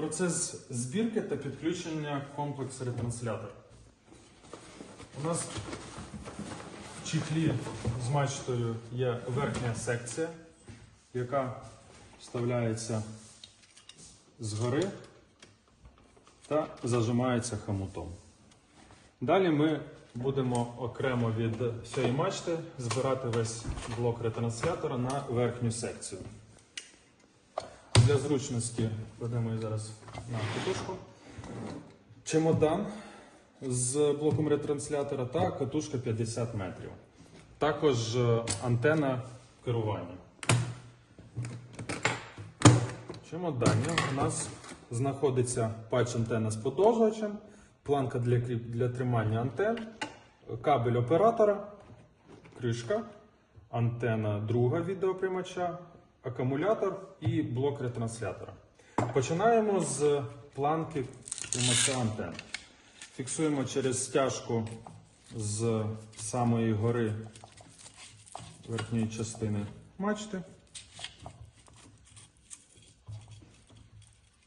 Процес збірки та підключення комплексу ретранслятора. У нас в чехлі з мачтою є верхня секція, яка вставляється згори та зажимається хомутом. Далі ми будемо окремо від цієї мачти збирати весь блок ретранслятора на верхню секцію. Для зручності кладемо її зараз на катушку. Чемодан з блоком ретранслятора та катушка 50 метрів. Також е, антена керування. В чемодані у нас знаходиться патч антена з подовжувачем, планка для, для тримання антен, кабель оператора, кришка, антена друга відеоприймача, акумулятор і блок ретранслятора. Починаємо з планки приймача антен. Фіксуємо через стяжку з самої гори верхньої частини мачти.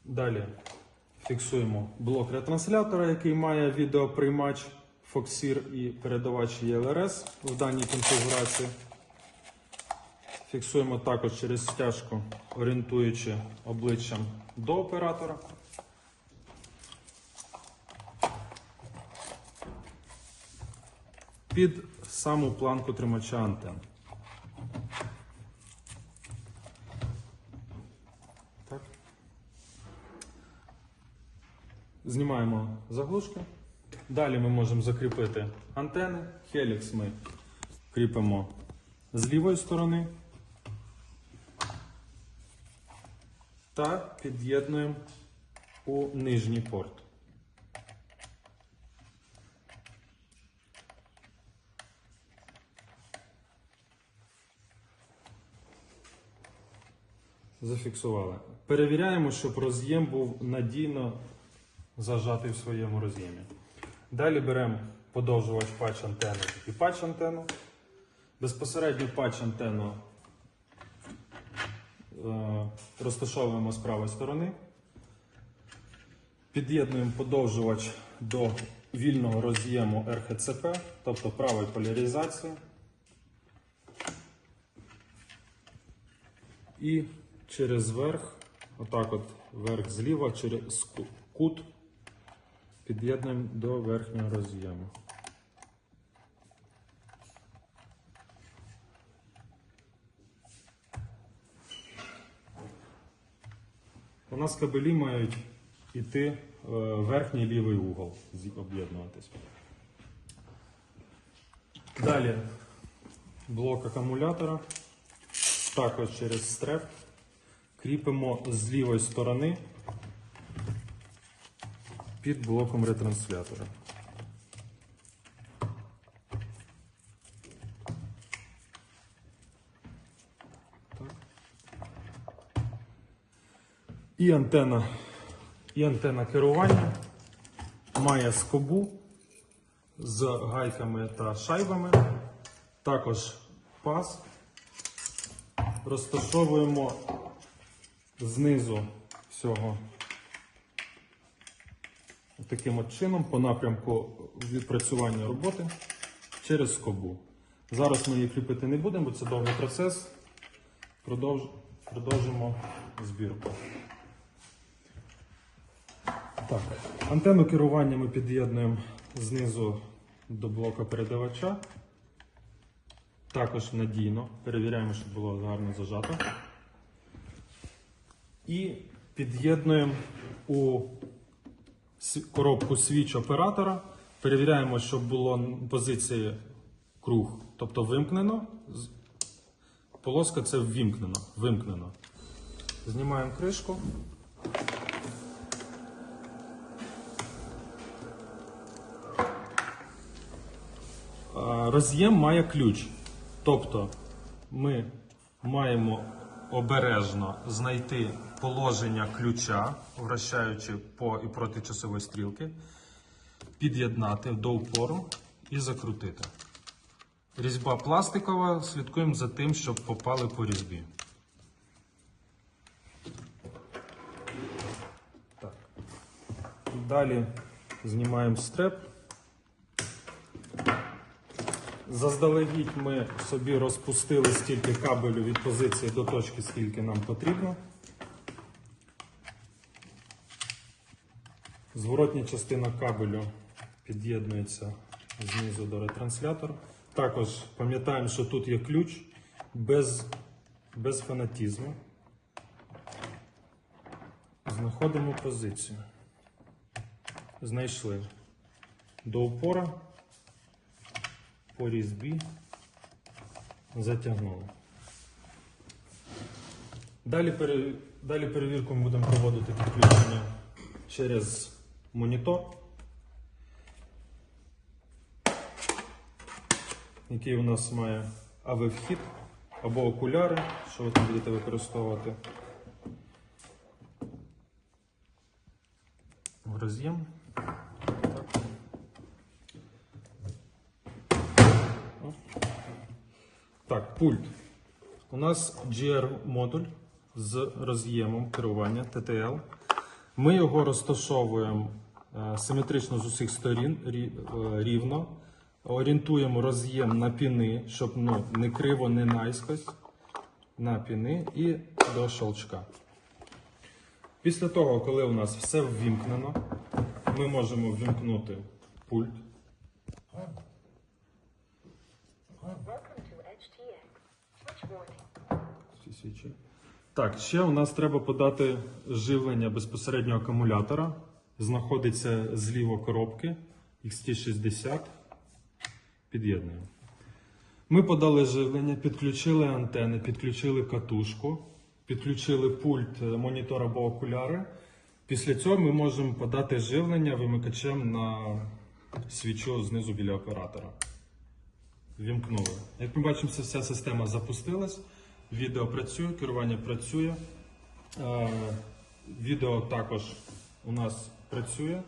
Далі фіксуємо блок ретранслятора, який має відеоприймач Foxir і передавач ELRS в даній конфігурації. Фіксуємо також через стяжку, орієнтуючи обличчям до оператора. Під саму планку тримача антен. Так. Знімаємо заглушки. Далі ми можемо закріпити антени. Хелікс ми кріпимо з лівої сторони та під'єднуємо у нижній порт. Зафіксували. Перевіряємо, щоб роз'єм був надійно зажатий в своєму роз'ємі. Далі беремо подовжувач патч антени і патч антенну. Безпосередньо патч антенну розташовуємо з правої сторони. Під'єднуємо подовжувач до вільного роз'єму RHCP, тобто правої поляризації. І через верх, отак от верх зліва, через кут під'єднуємо до верхнього роз'єму. У нас кабелі мають йти е, верхній лівий угол, об'єднуватись. Далі блок акумулятора, також через стреп. Кріпимо з лівої сторони під блоком ретранслятора. І антена, і антена керування має скобу з гайками та шайбами, також паз. Розташовуємо знизу всього таким от чином по напрямку відпрацювання роботи через скобу. Зараз ми її кріпити не будемо, бо це довгий процес. Продовж... Продовжимо збірку. Так, антенну керування ми під'єднуємо знизу до блока передавача. Також надійно. Перевіряємо, щоб було гарно зажато. І під'єднуємо у коробку свіч оператора. Перевіряємо, щоб було позиції круг, тобто вимкнено. Полоска це ввімкнено. Вимкнено. Знімаємо кришку. Роз'єм має ключ. Тобто ми маємо обережно знайти положення ключа, вращаючи по і проти часової стрілки, під'єднати до упору і закрутити. Різьба пластикова, слідкуємо за тим, щоб попали по різьбі. Так. Далі знімаємо стреп. Заздалегідь ми собі розпустили стільки кабелю від позиції до точки, скільки нам потрібно. Зворотня частина кабелю під'єднується знизу до ретранслятора. Також пам'ятаємо, що тут є ключ без, без фанатізму. Знаходимо позицію. Знайшли до упора по різьбі затягнули. Далі, пере... Далі перевірку ми будемо проводити підключення через монітор, який у нас має АВ-вхід або окуляри, що ви там будете використовувати. Роз'єм. Так. О. Так, пульт. У нас GR-модуль з роз'ємом керування TTL. Ми його розташовуємо е, симетрично з усіх сторін е, рівно. Орієнтуємо роз'єм на піни, щоб ну, не криво, не наискось. На піни і до щелчка. Після того, коли у нас все ввімкнено, ми можемо ввімкнути пульт. Так, ще у нас треба подати живлення безпосередньо акумулятора. Знаходиться зліво коробки XT60. Під'єднуємо. Ми подали живлення, підключили антени, підключили катушку, підключили пульт, е, монітор або окуляри. Після цього ми можемо подати живлення вимикачем на свічу знизу біля оператора. Вімкнули. Як ми бачимо, вся система запустилась. Відео працює, керування працює. Е, Відео також у нас працює.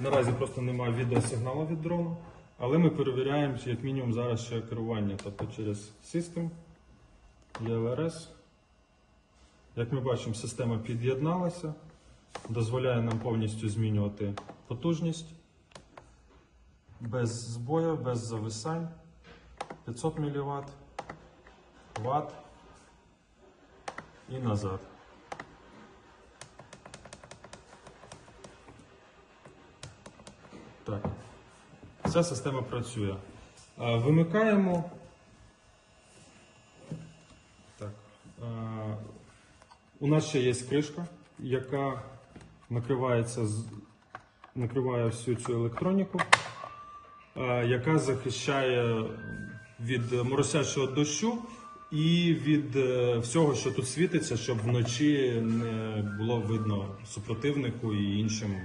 Наразі просто немає відеосигналу від дрону, але ми перевіряємо, як мінімум зараз ще керування, тобто через System, ELRS. Як ми бачимо, система під'єдналася, дозволяє нам повністю змінювати потужність без збою, без зависань. 500 мВт, Вт і назад. Так. Ця система працює. Вимикаємо. Так. У нас ще є кришка, яка накривається накриває всю цю електроніку, яка захищає від моросячого дощу і від е, всього, що тут світиться, щоб вночі не було видно супротивнику і іншим